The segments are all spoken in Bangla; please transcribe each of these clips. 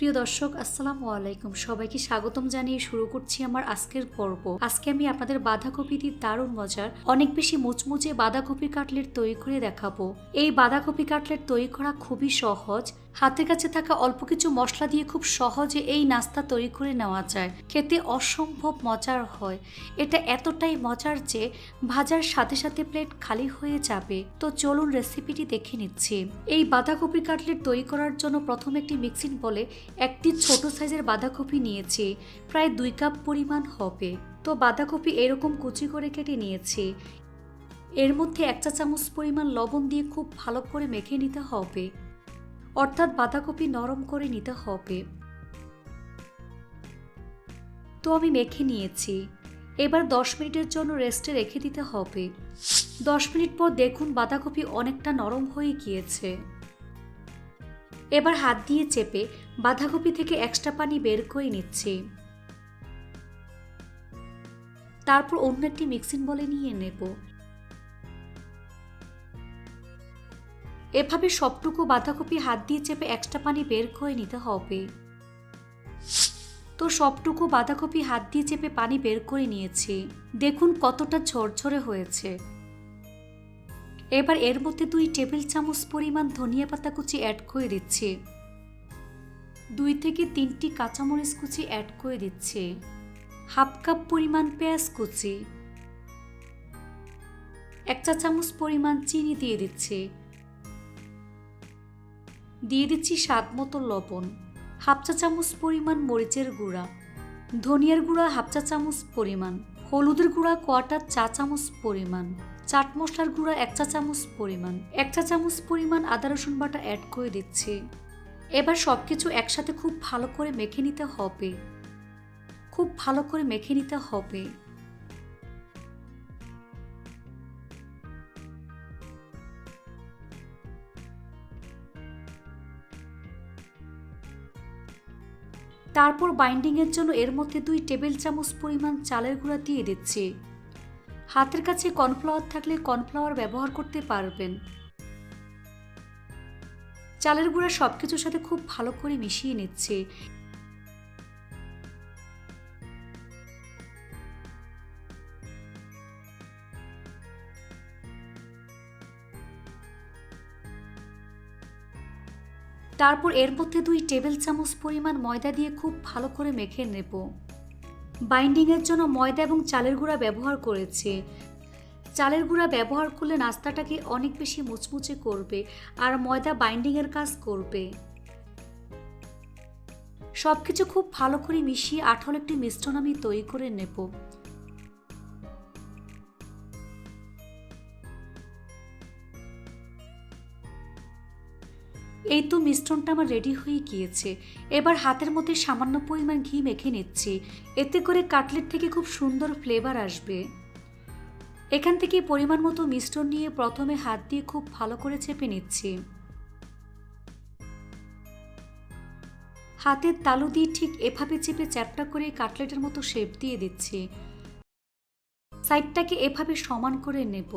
প্রিয় দর্শক, আসসালামু আলাইকুম। সবাইকে স্বাগতম জানিয়ে শুরু করছি আমার আজকের পর্ব। আজকে আমি আপনাদের বাঁধাকপি দিয়ে দারুণ মজার, অনেক বেশি মুচমুচে বাঁধাকপি কাটলেট তৈরি করে দেখাবো। এই বাঁধাকপি কাটলেট তৈরি করা খুবই সহজ হাতের কাছে থাকা অল্প কিছু মশলা দিয়ে খুব সহজে এই নাস্তা তৈরি করে নেওয়া যায়। খেতে অসম্ভব মজার হয়। এটা এতটাই মজার যে ভাজার সাথে সাথে প্লেট খালি হয়ে যাবে। তো চলুন রেসিপিটি দেখে নিচ্ছি। এই বাঁধাকপি কাটলেট তৈরি করার জন্য প্রথম একটি মিক্সিং বলে একটি ছোট সাইজের বাঁধাকপি নিয়েছি। প্রায় দুই কাপ পরিমাণ হবে। তো বাঁধাকপি এরকম কুচি করে কেটে নিয়েছি। এর মধ্যে এক চা চামচ পরিমাণ লবণ দিয়ে খুব ভালো করে মেখে নিতে হবে। অর্থাৎ বাঁধাকপি নরম করে নিতে হবে। তো আমি মেখে নিয়েছি। এবার দশ মিনিটের জন্য রেস্টে রেখে দিতে হবে। দশ মিনিট পর দেখুন বাঁধাকপি অনেকটা নরম হয়ে গিয়েছে। এবার হাত দিয়ে চেপে বাঁধাকপি থেকে এক্সট্রা পানি বের করে নিচ্ছি। তারপর অন্য একটি মিক্সিং বলে নিয়ে নেব। এভাবে সবটুকু বাঁধাকপি হাত দিয়ে চেপে এক্সট্রা পানি বের করে নিতে হবে। তো সবটুকু বাঁধাকপি হাত দিয়ে চেপে পানি বের করে নিয়েছি। দেখুন কতটা ঝরঝরে হয়েছে। এবার এর মধ্যে দুই টেবিল চামচ পরিমাণ ধনিয়া পাতা কুচি অ্যাড করে দিচ্ছি। দুই থেকে তিনটি কাঁচামরিচ কুচি অ্যাড করে দিচ্ছি। হাফ কাপ পরিমাণ পেঁয়াজ কুচি। এক চা চামচ পরিমাণ চিনি দিয়ে দিচ্ছি। দিয়ে দিচ্ছি স্বাদ মতো লবণ, হাফ চা চামচ পরিমাণ মরিচের গুঁড়া, ধনিয়ার গুঁড়া হাফ চা চামচ পরিমাণ, হলুদের গুঁড়া কোয়াটার চা চামচ পরিমাণ, চাট মশলার গুঁড়া এক চা চামচ পরিমাণ, এক চা চামচ পরিমাণ আদা রসুন বাটা অ্যাড করে দিচ্ছি। এবার সব কিছু একসাথে খুব ভালো করে মেখে নিতে হবে। খুব ভালো করে মেখে নিতে হবে। তারপর বাইন্ডিংয়ের জন্য এর মধ্যে দুই টেবিল চামচ পরিমাণ চালের গুঁড়া দিয়ে দিচ্ছি। হাতের কাছে কর্নফ্লাওয়ার থাকলে কর্নফ্লাওয়ার ব্যবহার করতে পারবেন। চালের গুঁড়া সব কিছুর সাথে খুব ভালো করে মিশিয়ে নিচ্ছে। তারপর এর মধ্যে দুই টেবিল চামচ পরিমাণ ময়দা দিয়ে খুব ভালো করে মেখে নেব। বাইন্ডিংয়ের জন্য ময়দা এবং চালের গুঁড়া ব্যবহার করেছে। চালের গুঁড়া ব্যবহার করলে নাস্তাটাকে অনেক বেশি মুচমুচে করবে আর ময়দা বাইন্ডিংয়ের কাজ করবে। সব কিছু খুব ভালো করে মিশিয়ে আঠালো একটি মিশ্রণ আমি তৈরি করে নেব। এই তো মিশ্রণটা আমার রেডি হয়ে গিয়েছে। এবার হাতের মধ্যে সামান্য পরিমাণ ঘি মেখে নিচ্ছি। এতে করে কাটলেট থেকে খুব সুন্দর ফ্লেভার আসবে। এখান থেকে পরিমাণ মতো মিশ্রণ নিয়ে প্রথমে হাত দিয়ে খুব ভালো করে চেপে নিচ্ছি। হাতের তালু দিয়ে ঠিক এভাবে চেপে চ্যাপটা করে কাটলেটের মতো শেপ দিয়ে দিচ্ছি। সাইডটাকে এভাবে সমান করে নেব।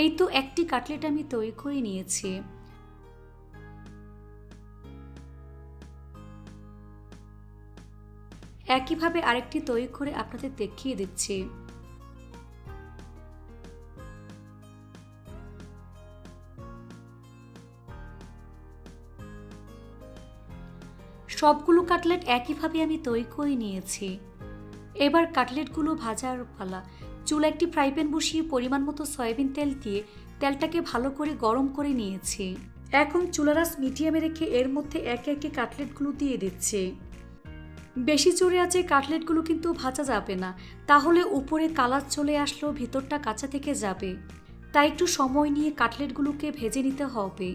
এই তো একটি কাটলেট আমি তৈরি করে নিয়েছি। একইভাবে আরেকটি তৈরি করে আপনাদের দেখিয়ে দিচ্ছি। সবগুলো কাটলেট একইভাবে আমি তৈরি করে নিয়েছি। এবার কাটলেটগুলো ভাজার পালা। চুলা একটি ফ্রাই প্যান বসিয়ে পরিমাণ মতো সয়াবিন তেল দিয়ে তেলটাকে ভালো করে গরম করে নিয়েছি। এখন চুলারাস মিডিয়ামে রেখে এর মধ্যে একে একে কাটলেটগুলো দিয়ে দিচ্ছে। বেশি চড়ে আছে কাটলেটগুলো কিন্তু ভাজা যাবে না, তাহলে উপরে কালার চলে আসলেও ভিতরটা কাঁচা থেকে যাবে। তাই একটু সময় নিয়ে কাটলেটগুলোকে ভেজে নিতে হবে।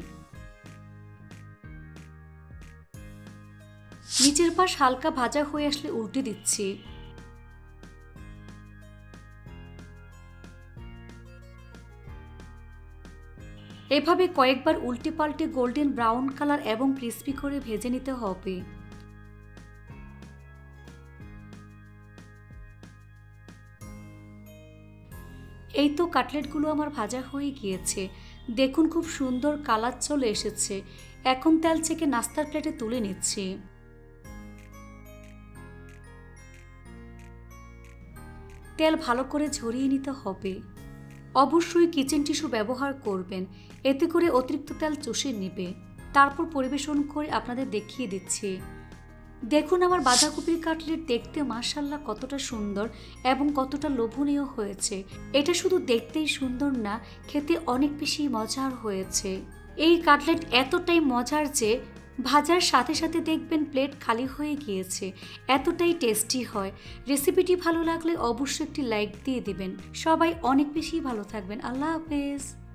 নিচের পাশ হালকা ভাজা হয়ে আসলে উল্টে দিচ্ছি। এভাবে কয়েকবার উল্টে পাল্টে গোল্ডেন ব্রাউন কালার এবং ক্রিস্পি করে ভেজে নিতে হবে। এই তো কাটলেটগুলো আমার ভাজা হয়ে গিয়েছে। দেখুন খুব সুন্দর কালার চলে এসেছে। এখন তেল থেকে নাস্তার প্লেটে তুলে নিচ্ছি। তেল ভালো করে ঝরিয়ে নিতে হবে। অবশ্যই কিচেন টিস্যু ব্যবহার করবেন। এতে করে অতিরিক্ত তেল চষে নেবে। তারপর পরিবেশন করে আপনাদের দেখিয়ে দিচ্ছি। দেখুন আমার বাঁধাকপির কাটলেট দেখতে মাশাল্লাহ কতটা সুন্দর এবং কতটা লোভনীয় হয়েছে। এটা শুধু দেখতেই সুন্দর না, খেতে অনেক বেশি মজার হয়েছে। এই কাটলেট এতটাই মজার যে ভাজার সাথে সাথে দেখবেন প্লেট খালি হয়ে গিয়েছে। এতটাই টেস্টি হয়। রেসিপিটি ভালো লাগলে অবশ্যই একটি লাইক দিয়ে দিবেন। সবাই অনেক বেশি ভালো থাকবেন। আল্লাহ হাফেজ।